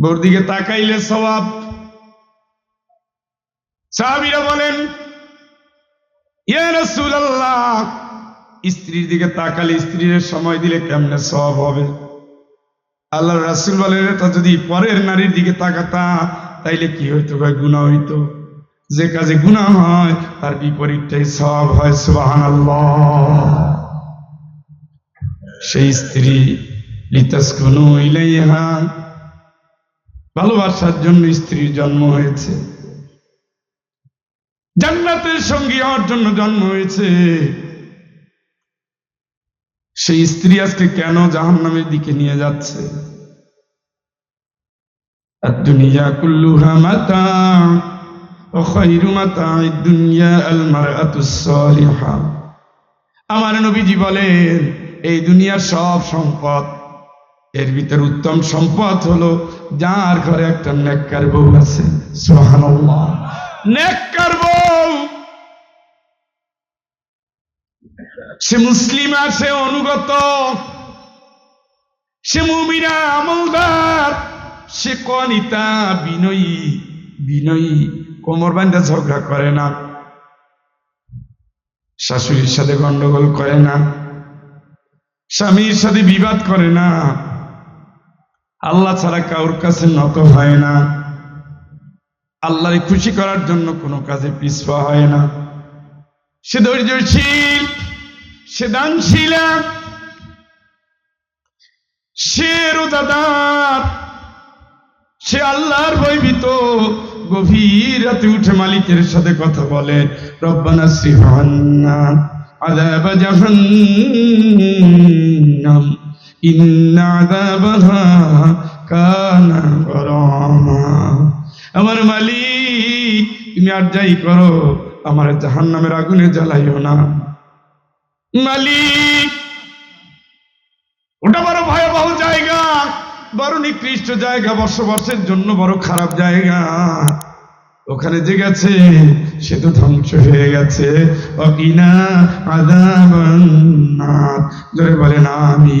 বউর দিকে তাকাইলে সবাব সাহাবিরা বলেন স্ত্রীর দিকে তাকালে স্ত্রীর সময় দিলে কেমনে সব হবে? আল্লাহ রাসূল বলেন, এটা যদি পরের নারীর দিকে তাকাতা, তাইলে কি হইতো ভাই? গুনাহ হইতো। যে কাজে গুনাহ হয়, তার বিপরীতটাই সব হয়, সুবহানাল্লাহ। সেই স্ত্রী লিতাস লিতাসকুনু ইলাইহা ভালোবাসার জন্য স্ত্রীর জন্ম হয়েছে। জান্নাতের সঙ্গী হওয়ার জন্য জন্ম হয়েছে। সেই স্ত্রী আজকে কেন জাহান নামের দিকে নিয়ে যাচ্ছে? দুনিয়া কুল্লুহা মাতা আমার নবীজি বলেন, এই দুনিয়ার সব সম্পদ এর ভিতর উত্তম সম্পদ হলো যার ঘরে একটা নেককার বউ আছে। নেককার বউ! সে মুসলিম আছে অনুগত। সে মুমিনা আমলদার। সে কনিতা বিনয়ী বিনয়ী, কোমর বান্ধা ঝগড়া করে না। শাশুড়ির সাথে গন্ডগোল করে না। স্বামীর সাথে বিবাদ করে না। আল্লাহ ছাড়া কাউর কাছে নত হয় না। আল্লাহরে খুশি করার জন্য কোনো কাজে পিছপা হয় না। সে ধৈর্যশীল, সে দানশীল, সে রোজাদার, সে আল্লাহর ভয়ভীত, গভীর রাতে উঠে মালিকের সাথে কথা বলে, রব্বানা শ্রীহান্না আদাব জাহান্নাম। আমার মালিক, তুমি আর যাই করো, আমার জাহান্নামের আগুনে জ্বালাইও না। মালিক, ওটা বড় ভয়াবহ জায়গা। বড় নিকৃষ্ট জায়গা বসবাসের জন্য বড় খারাপ জায়গা। ওখানে যে গেছে, সে তো ধ্বংস হয়ে গেছে। অকিনা জোরে বলে না আমি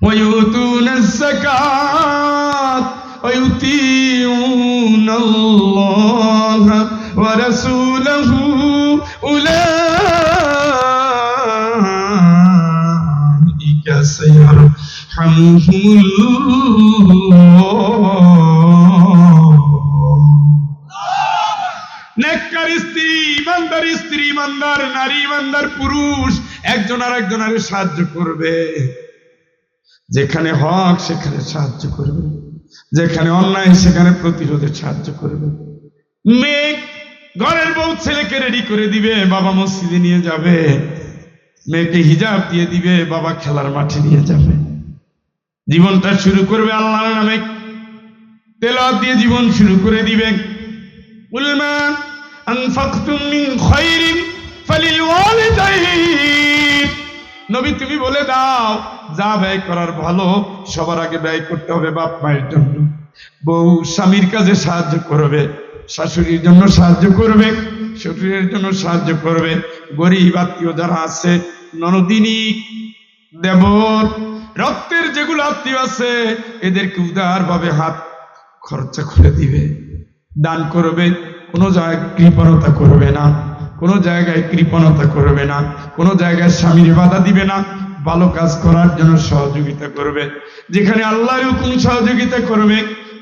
ويؤتون الزكاة ويطيعون الله ورسوله أولئك سيرحمهم الله নেককার স্ত্রী ইমানদার স্ত্রী ইমানদার নারী ইমানদার পুরুষ একজন আর একজনের সাহায্য করবে যেখানে হক, সেখানে সাহায্য করবে। যেখানে অন্যায়, সেখানে প্রতিরোধে সাহায্য করবে। মেয়ে, ঘরের বউ ছেলেকে রেডি করে দিবে, বাবা মসজিদে নিয়ে যাবে। মেয়েকে হিজাব দিয়ে দিবে, বাবা খেলার মাঠে নিয়ে যাবে। জীবনটা শুরু করবে আল্লাহর নামে। তেল দিয়ে জীবন শুরু করে দিবে। উলমান আনফাকতুম মিন খাইরিন ফালিল নবী, তুমি বলে দাও, যা ব্যয় করার ভালো, সবার আগে ব্যয় করতে হবে বাপ মায়ের জন্য। বউ স্বামীর কাজে সাহায্য করবে, শাশুড়ির জন্য সাহায্য করবে, শ্বশুরের জন্য সাহায্য করবে, গরিব আত্মীয় যারা আছে, ননদিনী, দেবর, রক্তের যেগুলো আত্মীয় আছে, এদেরকে উদার ভাবে হাত খরচা করে দিবে, দান করবে, কোনো জায়গায় কৃপণতা করবে না। কোনো জায়গায় কৃপণতা করবে না, কোনো জায়গায় স্বামীর বাধা দিবে না, ভালো কাজ করার জন্য সহযোগিতা করবে। যেখানে আল্লাহর হুকুম সহযোগিতা করবে,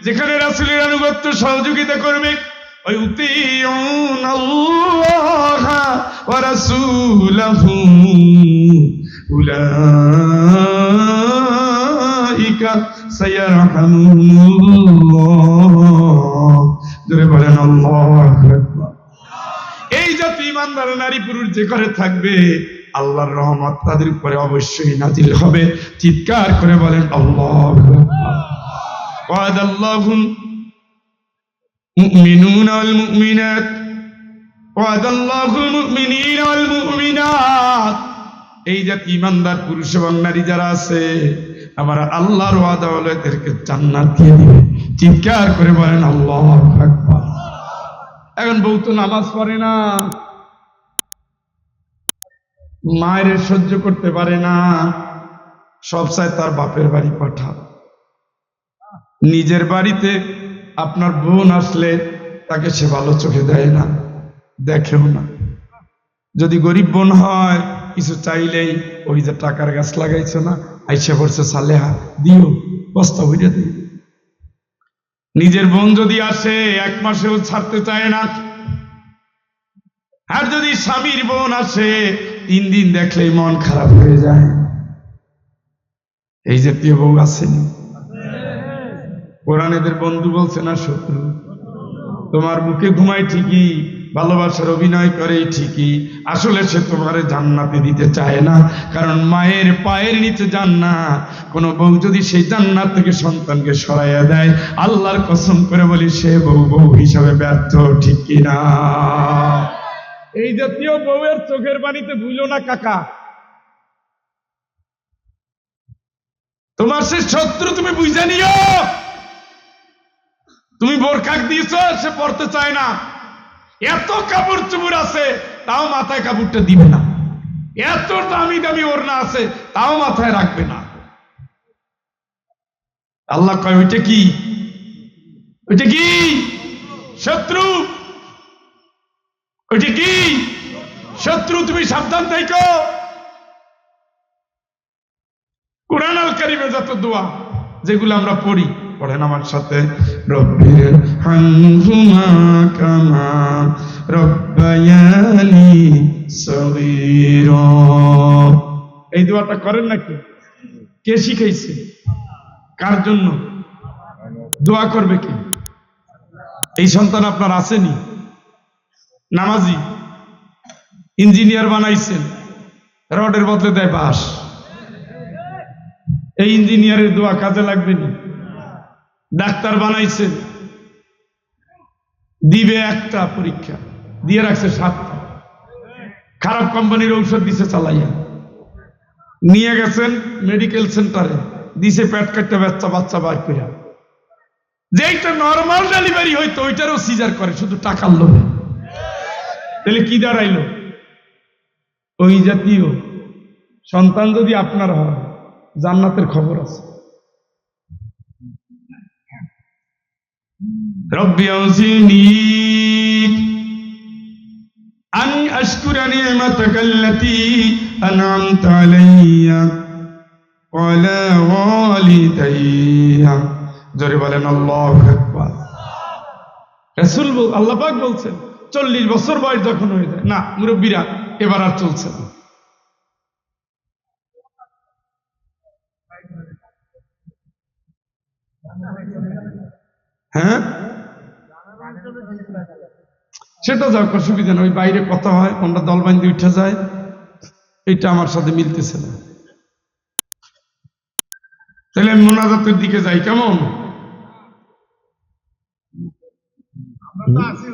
যেখানে রাসুলের আনুগত্য সহযোগিতা করবে, ওই জোরে বলেন অল্লাহ ইমানদার নারী পুরুষ যে ঘরে থাকবে আল্লাহর রহমত তাদের উপরে অবশ্যই নাজিল হবে চিৎকার করে বলেন আল্লাহ وعد الله المؤمنون والمؤمنات وعد الله المؤمنين والمؤمنات এই যে ইমানদার পুরুষ এবং নারী যারা আছে আমার আল্লাহর ওয়াদা হলো এদেরকে জান্নাত দিয়ে দিবে চিৎকার করে বলেন আল্লাহ আকবার এখন বউ তো নামাজ পড়ে না মায়ের সহ্য করতে পারে না। সব চায় তার বাপের বাড়ি পাঠা। নিজের বাড়িতে আপনার বোন আসলে তাকে সে ভালো চোখে দেয় না, দেখেও না। যদি গরিব বোন হয়, কিছু চাইলেই ওই যে টাকার গাছ লাগাইছে না, আইসে পড়ছে সালেহা, দিও, বস্তা বুঝে দিও। নিজের বোন যদি আসে, এক মাসেও ছাড়তে চায় না। আর যদি স্বামীর বোন আসে তিন দিন দেখলেই মন খারাপ হয়ে যায়। এই জাতীয় বউ আসেনি কোরআন এদের বন্ধু বলছে না শত্রু? তোমার বুকে ঘুমায় ঠিকই, ভালোবাসার অভিনয় করে ঠিকই, আসলে সে তোমারে জান্নাতে দিতে চায় না। কারণ মায়ের পায়ের নিচে জান্নাত, কোনো বউ যদি সেই জান্নাত থেকে সন্তানকে সরাইয়া দেয়, আল্লাহর কসম করে বলি সে বউ বউ হিসাবে ব্যর্থ, ঠিক কিনা? এই জাতীয় বউয়ের চোখের বাড়িতে ভুলো না, কাকা। তোমার সে শত্রু তুমি বুঝে নিও। তুমি বোরখাক দিয়েছ, সে পড়তে চায় না। এত কাপড় চুপড় আছে, তাও মাথায় কাপড়টা দিবে না। এত দামি দামি ওড়না আছে, তাও মাথায় রাখবে না। আল্লাহ কয়, ওইটা কি? ওইটা কি? শত্রু? ওইটা কি? শত্রু, তুমি সাবধান থেকো কোরআন আল কারিমে যত দোয়া, যেগুলো আমরা পড়ি, পড়েন আমার সাথে। রব্বির হানহুমা কামা রব্বায়ানি সগীরা। এই দোয়াটা করেন নাকি? কে শিখাইছে? কার জন্য? দোয়া করবে কে? এই সন্তান আপনার আসেনি? নামাজি, ইঞ্জিনিয়ার বানাইছেন, রডের বদলে দেয় বাস এই ইঞ্জিনিয়ারের দোয়া কাজে লাগবে না। ডাক্তার বানাইছেন, দিবে একটা পরীক্ষা, দিয়ে রাখছে সাতটা। খারাপ কোম্পানির ঔষধ দিছে চালাইয়া। নিয়ে গেছেন মেডিকেল সেন্টারে দিছে পেট কাটতে বাচ্চা বাচ্চা বার করিয়া যেইটা নর্মাল ডেলিভারি হইতো, ওইটারও সিজার করে, শুধু টাকার লোভে। তাহলে কি দাঁড়াইলো? ওই জাতীয় সন্তান যদি আপনার হয় জান্নাতের খবর আছে। রব্বি আউজিনি আন আশকুরা নি'মাতাকা আল্লাতী আন'আমতা আলাইয়া ওয়া আলা ওয়ালিদাইয়া। জোরে বলেন আল্লাহু আকবার। রাসূল আল্লাহ পাক বলছেন চল্লিশ বছর বয়স যখন হয়ে যায়। না, মুরব্বীরা, এবার আর চলছে না। হ্যাঁ? সেটা যাক, অসুবিধা ওই বাইরে কথা হয় কোনটা দল বান্ধি উঠে যায়। এটা আমার সাথে মিলতেছে না। তাহলে আমি মোনাজাতের দিকে যাই, কেমন? আমরা তো আছি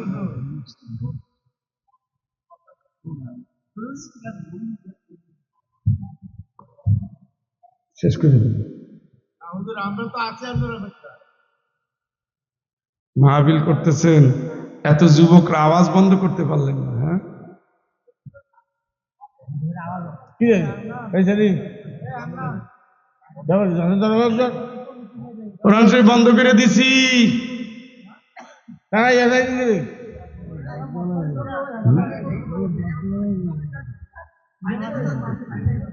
আপনার অপেক্ষা মাহবিল করতেছেন এত যুবকরা আওয়াজ বন্ধ করতে পারলেন না হ্যাঁ? কোরআন শরীফ বন্ধ করে দিছি। টাকা Thank you.